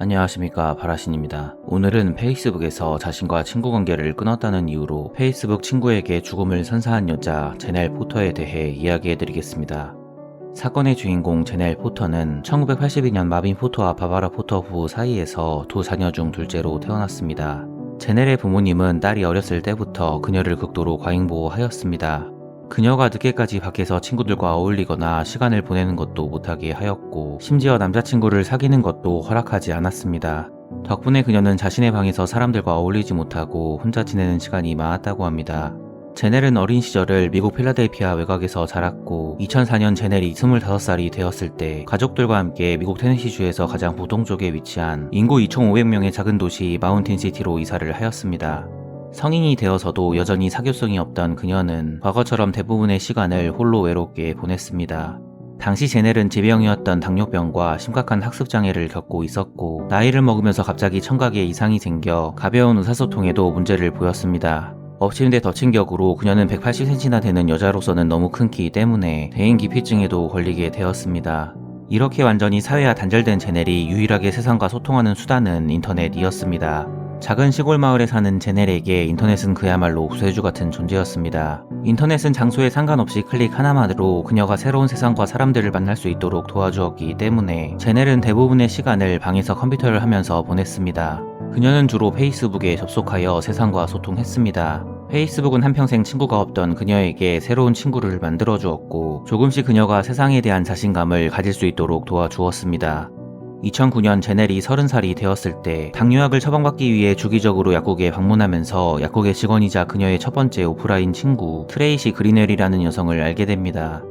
안녕하십니까 바라신입니다. 오늘은 페이스북에서 자신과 친구 관계를 끊었다는 이유로 페이스북 친구에게 죽음을 선사한 여자 제넬 포터에 대해 이야기해드리겠습니다. 사건의 주인공 제넬 포터는 1982년 마빈 포터와 바바라 포터 부부 사이에서 두 자녀 중 둘째로 태어났습니다. 제넬의 부모님은 딸이 어렸을 때부터 그녀를 극도로 과잉보호하였습니다. 그녀가 늦게까지 밖에서 친구들과 어울리거나 시간을 보내는 것도 못하게 하였고, 심지어 남자친구를 사귀는 것도 허락하지 않았습니다. 덕분에 그녀는 자신의 방에서 사람들과 어울리지 못하고 혼자 지내는 시간이 많았다고 합니다. 제넬은 어린 시절을 미국 필라델피아 외곽에서 자랐고 2004년 제넬이 25살이 되었을 때 가족들과 함께 미국 테네시주에서 가장 북동쪽에 위치한 인구 2,500명의 작은 도시 마운틴시티로 이사를 하였습니다. 성인이 되어서도 여전히 사교성이 없던 그녀는 과거처럼 대부분의 시간을 홀로 외롭게 보냈습니다. 당시 제넬은 지병이었던 당뇨병과 심각한 학습장애를 겪고 있었고 나이를 먹으면서 갑자기 청각에 이상이 생겨 가벼운 의사소통에도 문제를 보였습니다. 엎친 데 덮친 격으로 그녀는 180cm나 되는 여자로서는 너무 큰 키 때문에 대인 기피증에도 걸리게 되었습니다. 이렇게 완전히 사회와 단절된 제넬이 유일하게 세상과 소통하는 수단은 인터넷이었습니다. 작은 시골 마을에 사는 제넬에게 인터넷은 그야말로 구세주 같은 존재였습니다. 인터넷은 장소에 상관없이 클릭 하나만으로 그녀가 새로운 세상과 사람들을 만날 수 있도록 도와주었기 때문에 제넬은 대부분의 시간을 방에서 컴퓨터를 하면서 보냈습니다. 그녀는 주로 페이스북에 접속하여 세상과 소통했습니다. 페이스북은 한평생 친구가 없던 그녀에게 새로운 친구를 만들어 주었고 조금씩 그녀가 세상에 대한 자신감을 가질 수 있도록 도와주었습니다. 2009년 제넬이 30살이 되었을 때 당뇨약을 처방받기 위해 주기적으로 약국에 방문하면서 약국의 직원이자 그녀의 첫 번째 오프라인 친구 트레이시 그리넬이라는 여성을 알게 됩니다.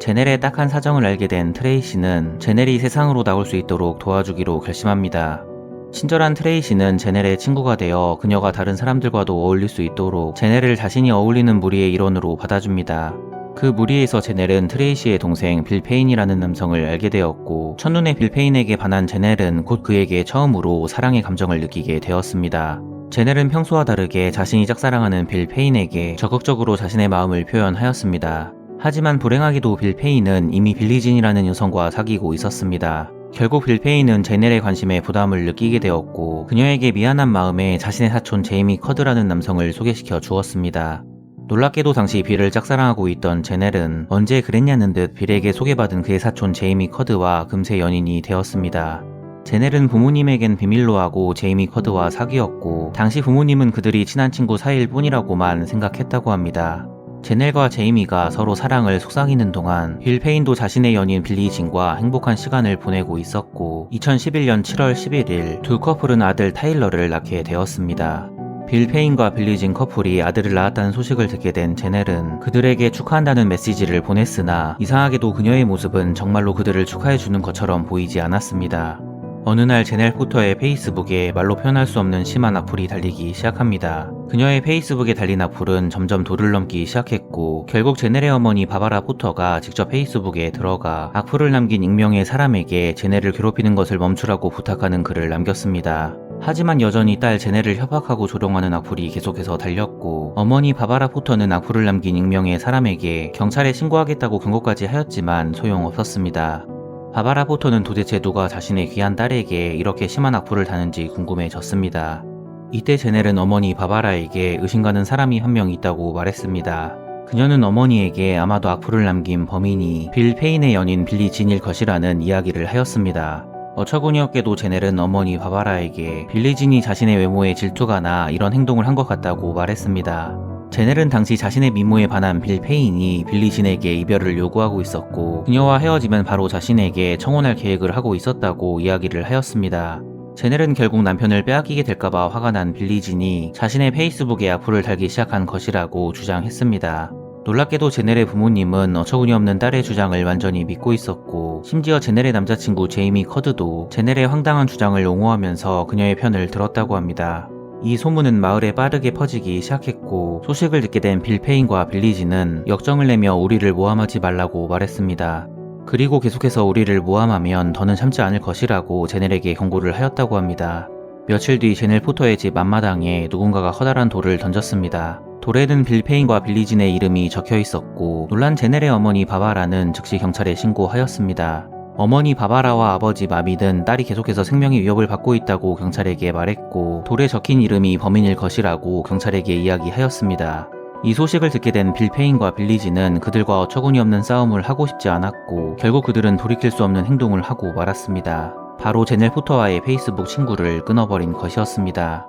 제넬의 딱한 사정을 알게 된 트레이시는 제넬이 세상으로 나올 수 있도록 도와주기로 결심합니다. 친절한 트레이시는 제넬의 친구가 되어 그녀가 다른 사람들과도 어울릴 수 있도록 제넬을 자신이 어울리는 무리의 일원으로 받아줍니다. 그 무리에서 제넬은 트레이시의 동생 빌 페인이라는 남성을 알게 되었고 첫눈에 빌 페인에게 반한 제넬은 곧 그에게 처음으로 사랑의 감정을 느끼게 되었습니다. 제넬은 평소와 다르게 자신이 짝사랑하는 빌 페인에게 적극적으로 자신의 마음을 표현하였습니다. 하지만 불행하게도 빌 페인은 이미 빌리진이라는 여성과 사귀고 있었습니다. 결국 빌 페인은 제넬의 관심에 부담을 느끼게 되었고 그녀에게 미안한 마음에 자신의 사촌 제이미 커드라는 남성을 소개시켜 주었습니다. 놀랍게도 당시 빌을 짝사랑하고 있던 제넬은 언제 그랬냐는 듯 빌에게 소개받은 그의 사촌 제이미 커드와 금세 연인이 되었습니다. 제넬은 부모님에겐 비밀로 하고 제이미 커드와 사귀었고 당시 부모님은 그들이 친한 친구 사이일 뿐이라고만 생각했다고 합니다. 제넬과 제이미가 서로 사랑을 속삭이는 동안 빌 페인도 자신의 연인 빌리 진과 행복한 시간을 보내고 있었고 2011년 7월 11일 두 커플은 아들 타일러를 낳게 되었습니다. 빌 페인과 빌리진 커플이 아들을 낳았다는 소식을 듣게 된 제넬은 그들에게 축하한다는 메시지를 보냈으나 이상하게도 그녀의 모습은 정말로 그들을 축하해주는 것처럼 보이지 않았습니다. 어느 날 제넬 포터의 페이스북에 말로 표현할 수 없는 심한 악플이 달리기 시작합니다. 그녀의 페이스북에 달린 악플은 점점 도를 넘기 시작했고 결국 제넬의 어머니 바바라 포터가 직접 페이스북에 들어가 악플을 남긴 익명의 사람에게 제넬을 괴롭히는 것을 멈추라고 부탁하는 글을 남겼습니다. 하지만 여전히 딸 제넬을 협박하고 조롱하는 악플이 계속해서 달렸고 어머니 바바라 포터는 악플을 남긴 익명의 사람에게 경찰에 신고하겠다고 경고까지 하였지만 소용없었습니다. 바바라 포터는 도대체 누가 자신의 귀한 딸에게 이렇게 심한 악플을 다는지 궁금해졌습니다. 이때 제넬은 어머니 바바라에게 의심가는 사람이 한 명 있다고 말했습니다. 그녀는 어머니에게 아마도 악플을 남긴 범인이 빌 페인의 연인 빌리 진일 것이라는 이야기를 하였습니다. 어처구니없게도 제넬은 어머니 바바라에게 빌리진이 자신의 외모에 질투가 나 이런 행동을 한 것 같다고 말했습니다. 제넬은 당시 자신의 미모에 반한 빌 페인이 빌리진에게 이별을 요구하고 있었고 그녀와 헤어지면 바로 자신에게 청혼할 계획을 하고 있었다고 이야기를 하였습니다. 제넬은 결국 남편을 빼앗기게 될까봐 화가 난 빌리진이 자신의 페이스북에 악플을 달기 시작한 것이라고 주장했습니다. 놀랍게도 제넬의 부모님은 어처구니 없는 딸의 주장을 완전히 믿고 있었고 심지어 제넬의 남자친구 제이미 커드도 제넬의 황당한 주장을 옹호하면서 그녀의 편을 들었다고 합니다. 이 소문은 마을에 빠르게 퍼지기 시작했고 소식을 듣게 된 빌 페인과 빌리지는 역정을 내며 우리를 모함하지 말라고 말했습니다. 그리고 계속해서 우리를 모함하면 더는 참지 않을 것이라고 제넬에게 경고를 하였다고 합니다. 며칠 뒤 제넬 포터의 집 앞마당에 누군가가 커다란 돌을 던졌습니다. 돌에는 빌 페인과 빌리진의 이름이 적혀 있었고 놀란 제넬의 어머니 바바라는 즉시 경찰에 신고하였습니다. 어머니 바바라와 아버지 마빗은 딸이 계속해서 생명의 위협을 받고 있다고 경찰에게 말했고 돌에 적힌 이름이 범인일 것이라고 경찰에게 이야기하였습니다. 이 소식을 듣게 된 빌 페인과 빌리지는 그들과 어처구니 없는 싸움을 하고 싶지 않았고 결국 그들은 돌이킬 수 없는 행동을 하고 말았습니다. 바로 제넬 포터와의 페이스북 친구를 끊어버린 것이었습니다.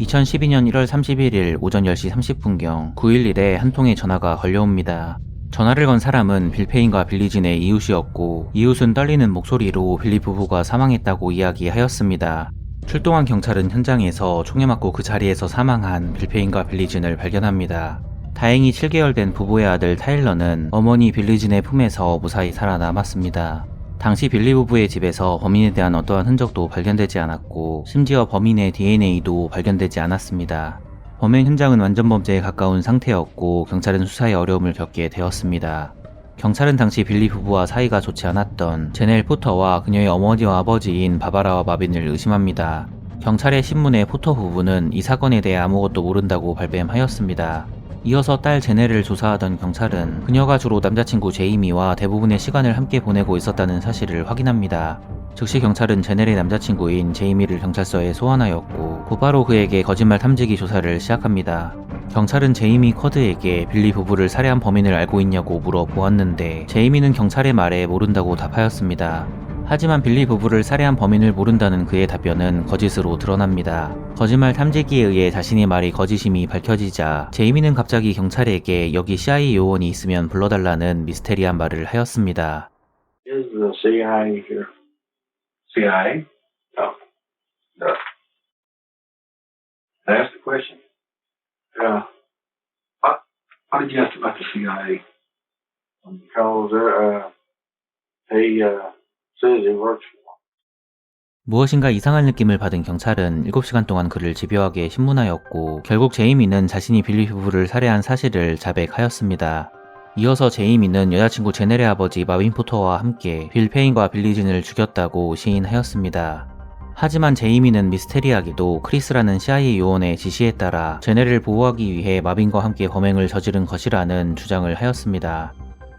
2012년 1월 31일 오전 10시 30분경 911에 한 통의 전화가 걸려옵니다. 전화를 건 사람은 빌페인과 빌리진의 이웃이었고 이웃은 떨리는 목소리로 빌리 부부가 사망했다고 이야기하였습니다. 출동한 경찰은 현장에서 총에 맞고 그 자리에서 사망한 빌페인과 빌리진을 발견합니다. 다행히 7개월 된 부부의 아들 타일러는 어머니 빌리진의 품에서 무사히 살아남았습니다. 당시 빌리 부부의 집에서 범인에 대한 어떠한 흔적도 발견되지 않았고 심지어 범인의 DNA도 발견되지 않았습니다. 범행 현장은 완전 범죄에 가까운 상태였고 경찰은 수사에 어려움을 겪게 되었습니다. 경찰은 당시 빌리 부부와 사이가 좋지 않았던 제넬 포터와 그녀의 어머니와 아버지인 바바라와 마빈을 의심합니다. 경찰의 신문에 포터 부부는 이 사건에 대해 아무것도 모른다고 발뺌하였습니다. 이어서 딸 제넬을 조사하던 경찰은 그녀가 주로 남자친구 제이미와 대부분의 시간을 함께 보내고 있었다는 사실을 확인합니다. 즉시 경찰은 제넬의 남자친구인 제이미를 경찰서에 소환하였고 곧바로 그에게 거짓말 탐지기 조사를 시작합니다. 경찰은 제이미 쿼드에게 빌리 부부를 살해한 범인을 알고 있냐고 물어 보았는데 제이미는 경찰의 말에 모른다고 답하였습니다. 하지만 빌리 부부를 살해한 범인을 모른다는 그의 답변은 거짓으로 드러납니다. 거짓말 탐지기에 의해 자신의 말이 거짓임이 밝혀지자 제이미는 갑자기 경찰에게 여기 CIA 요원이 있으면 불러달라는 미스테리한 말을 하였습니다. The question. Uh, did you ask about the CIA? Because uh, he uh, 무엇인가 이상한 느낌을 받은 경찰은 7시간 동안 그를 집요하게 신문하였고 결국 제이미는 자신이 빌리 부부를 살해한 사실을 자백하였습니다. 이어서 제이미는 여자친구 제넬의 아버지 마윈 포터와 함께 빌 페인과 빌리진을 죽였다고 시인하였습니다. 하지만 제이미는 미스테리하게도 크리스라는 CIA 요원의 지시에 따라 제넬을 보호하기 위해 마빈과 함께 범행을 저지른 것이라는 주장을 하였습니다.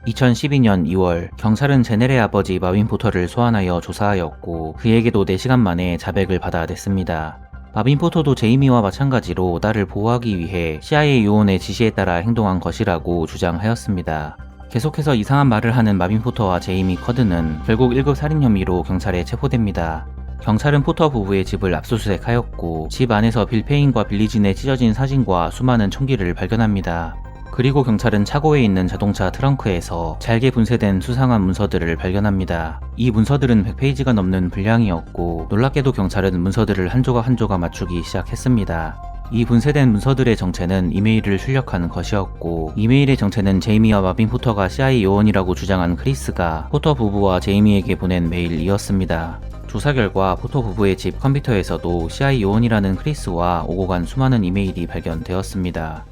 2012년 2월 경찰은 제넬의 아버지 마윈 포터를 소환하여 조사하였고 그에게도 4시간 만에 자백을 받아 냈습니다. 마빈 포터도 제이미와 마찬가지로 딸을 보호하기 위해 CIA 요원의 지시에 따라 행동한 것이라고 주장하였습니다. 계속해서 이상한 말을 하는 마빈 포터와 제이미 커드는 결국 1급 살인 혐의로 경찰에 체포됩니다. 경찰은 포터 부부의 집을 압수수색하였고 집 안에서 빌 페인과 빌리진의 찢어진 사진과 수많은 총기를 발견합니다. 그리고 경찰은 차고에 있는 자동차 트렁크에서 잘게 분쇄된 수상한 문서들을 발견합니다. 이 문서들은 100페이지가 넘는 분량이었고 놀랍게도 경찰은 문서들을 한 조각 한 조각 맞추기 시작했습니다. 이 분쇄된 문서들의 정체는 이메일을 출력하는 것이었고 이메일의 정체는 제이미와 마빈 포터가 CIA 요원이라고 주장한 크리스가 포터 부부와 제이미에게 보낸 메일이었습니다. 조사 결과 포터 부부의 집 컴퓨터에서도 CIA 요원이라는 크리스와 오고 간 수많은 이메일이 발견되었습니다.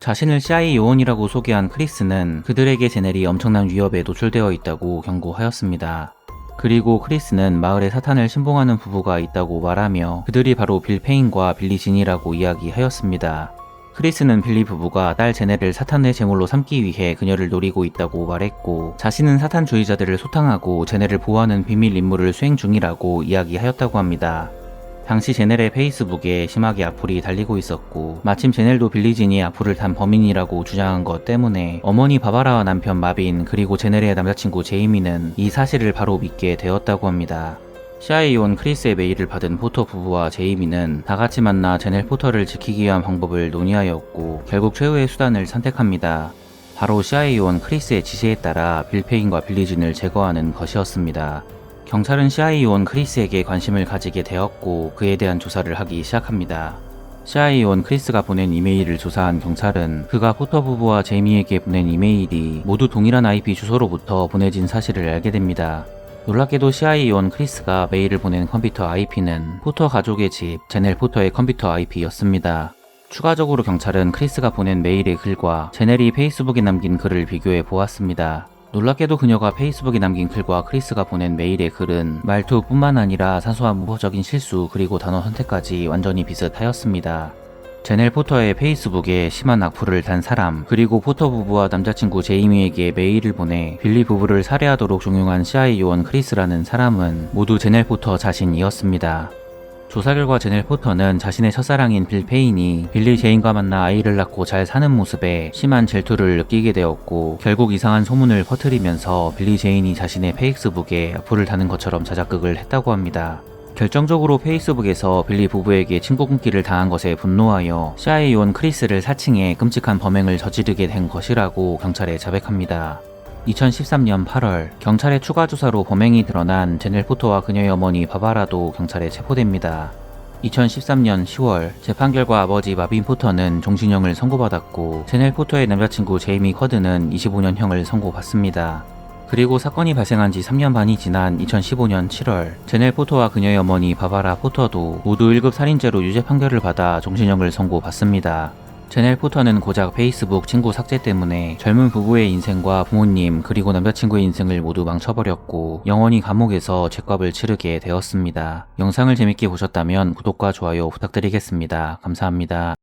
자신을 CIA 요원이라고 소개한 크리스는 그들에게 제넬이 엄청난 위협에 노출되어 있다고 경고하였습니다. 그리고 크리스는 마을에 사탄을 신봉하는 부부가 있다고 말하며 그들이 바로 빌 페인과 빌리 진이라고 이야기하였습니다. 크리스는 빌리 부부가 딸 제넬을 사탄의 제물로 삼기 위해 그녀를 노리고 있다고 말했고 자신은 사탄주의자들을 소탕하고 제넬을 보호하는 비밀 임무를 수행 중이라고 이야기하였다고 합니다. 당시 제넬의 페이스북에 심하게 악플이 달리고 있었고 마침 제넬도 빌리진이 악플을 단 범인이라고 주장한 것 때문에 어머니 바바라와 남편 마빈 그리고 제넬의 남자친구 제이미는 이 사실을 바로 믿게 되었다고 합니다. CIA 온 크리스의 메일을 받은 포터 부부와 제이미는 다 같이 만나 제넬 포터를 지키기 위한 방법을 논의하였고 결국 최후의 수단을 선택합니다. 바로 CIA 온 크리스의 지시에 따라 빌페인과 빌리진을 제거하는 것이었습니다. 경찰은 CIA 온 크리스에게 관심을 가지게 되었고 그에 대한 조사를 하기 시작합니다. CIA 온 크리스가 보낸 이메일을 조사한 경찰은 그가 포터 부부와 제이미에게 보낸 이메일이 모두 동일한 IP 주소로부터 보내진 사실을 알게 됩니다. 놀랍게도 CIA 온 크리스가 메일을 보낸 컴퓨터 IP는 포터 가족의 집 제넬 포터의 컴퓨터 IP였습니다. 추가적으로 경찰은 크리스가 보낸 메일의 글과 제넬이 페이스북에 남긴 글을 비교해 보았습니다. 놀랍게도 그녀가 페이스북에 남긴 글과 크리스가 보낸 메일의 글은 말투뿐만 아니라 사소한 문법적인 실수 그리고 단어 선택까지 완전히 비슷하였습니다. 제넬 포터의 페이스북에 심한 악플을 단 사람, 그리고 포터 부부와 남자친구 제이미에게 메일을 보내 빌리 부부를 살해하도록 종용한 CIA 요원 크리스라는 사람은 모두 제넬 포터 자신이었습니다. 조사 결과 제넬 포터는 자신의 첫사랑인 빌 페인이 빌리 제인과 만나 아이를 낳고 잘 사는 모습에 심한 질투를 느끼게 되었고 결국 이상한 소문을 퍼뜨리면서 빌리 제인이 자신의 페이스북에 악플을 다는 것처럼 자작극을 했다고 합니다. 결정적으로 페이스북에서 빌리 부부에게 친구 끊기를 당한 것에 분노하여 CIA 요원 크리스를 사칭해 끔찍한 범행을 저지르게 된 것이라고 경찰에 자백합니다. 2013년 8월 경찰의 추가 조사로 범행이 드러난 제넬 포터와 그녀의 어머니 바바라도 경찰에 체포됩니다. 2013년 10월 재판 결과 아버지 마빈 포터는 종신형을 선고받았고 제넬 포터의 남자친구 제이미 커드는 25년형을 선고받습니다. 그리고 사건이 발생한 지 3년 반이 지난 2015년 7월 제넬 포터와 그녀의 어머니 바바라 포터도 모두 1급 살인죄로 유죄 판결을 받아 종신형을 선고받습니다. 제넬 포터는 고작 페이스북 친구 삭제 때문에 젊은 부부의 인생과 부모님 그리고 남자친구의 인생을 모두 망쳐버렸고 영원히 감옥에서 죄값을 치르게 되었습니다. 영상을 재밌게 보셨다면 구독과 좋아요 부탁드리겠습니다. 감사합니다.